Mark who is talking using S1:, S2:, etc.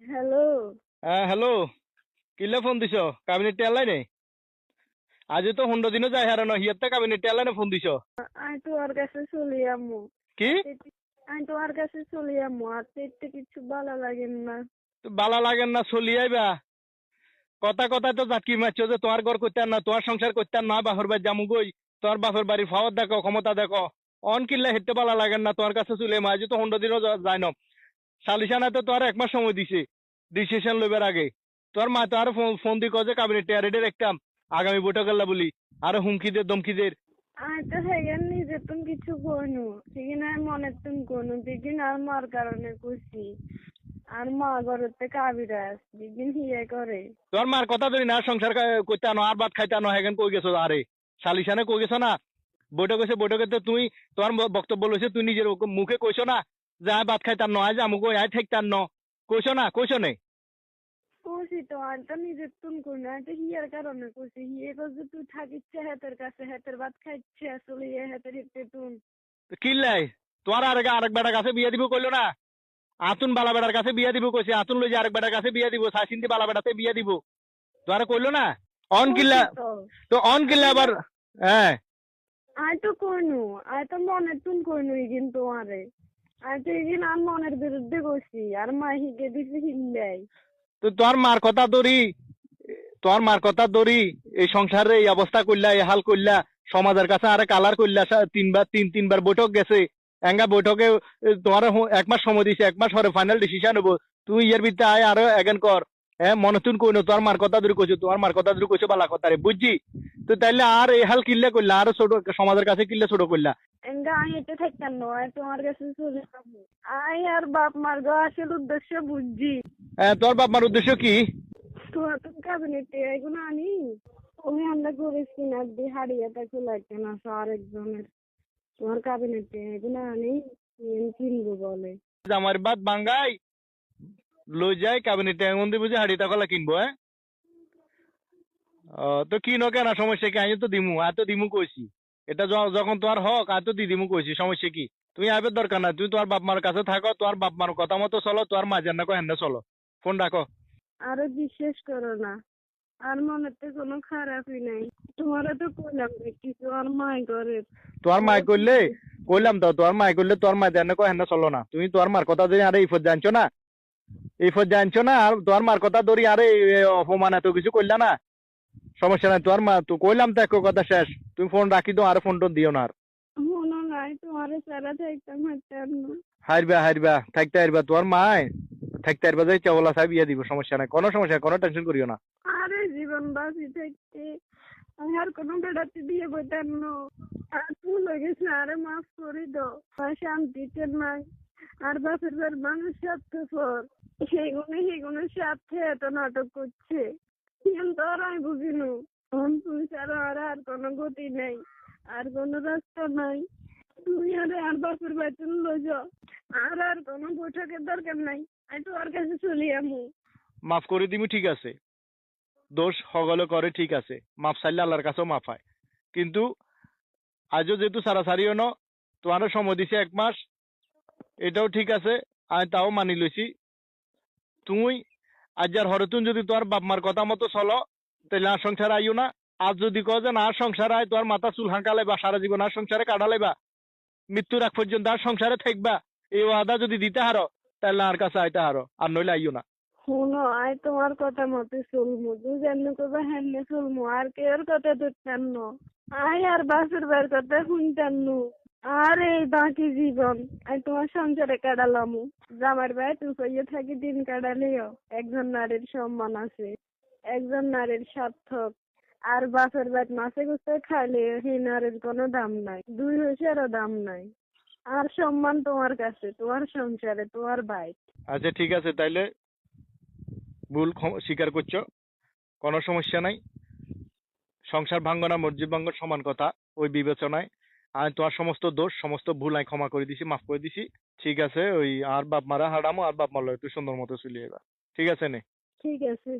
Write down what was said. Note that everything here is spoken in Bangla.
S1: হ্যালো।
S2: হ্যাঁ হ্যালো। কিল্লে ফোন দিছ? কাবিনেট টেলাই নেই? আজি তো হুন্ডো দিনও যাই হারানো হিয়াতে ফোন দিছ?
S1: আমি তোমার কাছে চলে
S2: কি?
S1: আমি তোমার কাছে চলে যাব আর তো একটু কিছু ভালো না।
S2: তো বালা লাগেন না চলি আইবা। কথা কথা তো জাটকি মারছো যে তোমার ঘর করতে না তোমার সংসার করতে না বাপের বাড়ি জামু গই তোমার বাপের বাড়ির ফাওয়ার দেখো ক্ষমতা দেখো। অন কিল্লা হেঁটে বালা লাগেন না তোমার কাছে চলে আজি তো হুন্ডো দিনও যাই ন। সালিশানা তো তোমার এক মাস সময় দিছে ডিসিশন লইবার আগে। তোর মা তো আরও ফোন দি কজে কাবিনেট টেয়ারেডে দেখতাম আগামী বৈঠক বলি আরও হুমকি দে
S1: তো নিজে তুমি কিছু কইনু সেখানে আমি মনে তুমি কইনু দিদিন আর মার কারণে খুশি আর মা ঘরেতে কাবিরাজ দিদিন হিয়ে করে।
S2: তোর মার কথা ধরি না সংসার কা- করতে আনো আর ভাত খাইতে আনো হেগেন কই গেছো আরে? সালিশানে কই গেছো না? বৈঠক হয়েছে বৈঠকে তো তুই ব- বক্তব্য লইছে তুই নিজের মুখে কইছো না? যে আয় ভাত খাইতে আনো আজ আমুক আয় ঠেকতে আনো কইছো না কইছো নে?
S1: খুশি তো আমি তো নিজে তুমি কইনু আমি তো হিয়ার কারণে খুশি হিয়ে করছে তুই থাকিচ্ছে হেতের কাছে হেতের ভাত খাইচ্ছে চলে হেতের হিতে তুমি
S2: কিল্লাই তোর আর আরেক বেটার কাছে বিয়ে দিব কইলো না? আতুন বালা বেটার কাছে বিয়ে দিব কইছে আতুন লই যে আরেক বেটার কাছে বিয়ে দিব সাইসিন্দি বালা বেটাতে বিয়ে দিব। তোরা কইলো না? অন কিল্লা
S1: তো।
S2: অন কিল্লা আবার হ্যাঁ
S1: আমি তো কইনু আমি তো মনে তুম কইনু ইগিন তোমারে আমি তো মনের বিরুদ্ধে কইছি আর মা হিগে দিছি হিল্লাই।
S2: তো তোর মার কথা দরি তোর মার কথা দরি এই সংসারে এই অবস্থা করলা, এই হাল করলা, সমাজের কাছে আরে কালার করলা তিনবার, তিন, তিনবার বৈঠক গেছে। এঙ্গা বৈঠকে তোমার এক মাস সময় দিছে, এক মাস পরে ফাইনাল ডিসিশন হব। তুই এর ভিতরে আয়, আরও এগেন কর। হ্যাঁ মনে তুন কইন তোর মার কথা ধরে কইছো তোমার মার কথা ধরে কইছো বালা কথা রে বুঝছি? তো তাইলে আর এই হাল কিল্লে করলা আরও ছোট সমাজের কাছে কিল্লে ছোট করলা
S1: এটা থাকতাম নয় তোমার কাছে চলে যাব। আই আর বাপ মার গো আসল উদ্দেশ্য বুঝছি।
S2: হ্যাঁ তোর বাপ মার উদ্দেশ্য কি?
S1: তোমার তো কাবিনেটে এগুলো আনি? ওই আমরা করেছি না দি হারিয়ে তাকে লাগছে না একজনের। তোমার কাবিনেটে এগুলো আনি কিনবো বলে।
S2: আমার বাদ বাঙ্গাই লই যাই কাবিনেটে এমন দিব যে হাড়ি টাকা কিনবো হ্যাঁ ও, তো কিনো কেন? সমস্যা কি? আমি তো দিমু আর তো দিমু কইছি এটা যখন তোমার হক আর তো দি দিমু কইছি সমস্যা কি? তুমি আইবার দরকার না তুমি তোমার বাপ মার কাছে থাকো তোমার বাপ মার কথা মতো চলো তোমার মাঝে না হেন্না চলো। ফোন রাখো
S1: আরও বিশ্বাস করো না আর মনেতে কোনো খারাপই নাই। তোমারও তো কইলাম কিছু আর মাই করে
S2: তোমার মাই করলে কইলাম তো তোমার মাই করলে তোমার মা জানে কো হেন্না চলো না। তুমি তোমার মার কথা ধরে আরে ইফত জানছো না এই জানছো না? আর তোমার মার কথা ধরি আরে অপমান এত কিছু করলা না? সমস্যা নাই তোমার মা তো কইলাম তো এক কথা শেষ। তুমি ফোন রাখি দাও আর ফোন টোন দিও না আর। হারবা হারবা থাকতে হারবা মায় থাকতে হারবা যাই চাওলা সাহেব ইয়ে দিব সমস্যা নাই। কোনো সমস্যা কোনো টেনশন করিও না।
S1: আরে জীবন বাঁচি থাকতে। আমি আর কোনো বেড়াতে দিয়ে বইতাম না। আর ভুল হয়ে গেছে আরে মাফ করে দাও। শান্তিতে নাই। আর বাপের বাড়ির মানুষ স্বার্থপর। সেগুলো সেগুলো স্বার্থে এত নাটক করছে। কিন্তু আর আমি বুঝিনু ছাড়া আর আর কোনো গতি নেই, আর কোনো রাস্তা নাই। তুমি আরে আর বাপের বাড়িতে লই যাও, আর আর কোনো বৈঠকের দরকার নাই। আমি কাছে চলি আমু
S2: মাফ করে দিবি ঠিক আছে। দোষ হগলে করে, ঠিক আছে। মাফ চাইলে আল্লাহর কাছেও মাফ হয়। কিন্তু আজও যেহেতু সারাসারিও ন তোমারও সময় দিছে এক মাস, এটাও ঠিক আছে, আমি তাও মানি লইছি। তুই আজ আর হরতুন যদি তোমার বাপ মার কথা মতো চলো তাহলে আর সংসার আইও না। আজ যদি কও যে না, আর সংসার আয় তোমার মাথা চুল হাঁকালে বা সারা জীবন আর সংসারে কাটালেবা মৃত্যুর আগ পর্যন্ত আর সংসারে থাকবা। এই ওয়াদা যদি দিতে হারো তাহলে আর কাছে আইতে হারো, আর নইলে আইও না।
S1: শুনো আই তোমার কথা মতো চলমু। তুই যেমনি করবা হেমনি চলমু। আর কেউর কথা ধরতাম ন। আই আর বাসের বার কথা শুনতাম নু। আর এই বাকি জীবন। আই তোমার সংসারে কাটালাম জামার ভাই তুই কইয়ে থাকি দিন কাটালেও একজন নারীর সম্মান আছে। একজন নারীর সার্থক। আর বাসের বাদ মাছে গুছে খাইলে সেই নারীর কোনো দাম নাই। দুই হইসেরও দাম নাই। আর সম্মান তোমার কাছে, তোমার সংসারে, তোমার ভাই।
S2: আচ্ছা ঠিক আছে, তাইলে ভুল স্বীকার করছ। কোনো সমস্যা নাই। সংসার ভাঙ্গ না মসজিদ ভাঙ্গ সমান কথা। ওই বিবেচনায় আমি তোমার সমস্ত দোষ, সমস্ত ভুল আমি ক্ষমা করে দিছি, মাফ করে দিছি। ঠিক আছে, ওই আর বাপ মারা হারামো, আর বাপ মারলো তুই সুন্দর মতো চলিয়ে যাবা ঠিক আছে নে?
S1: ঠিক আছে।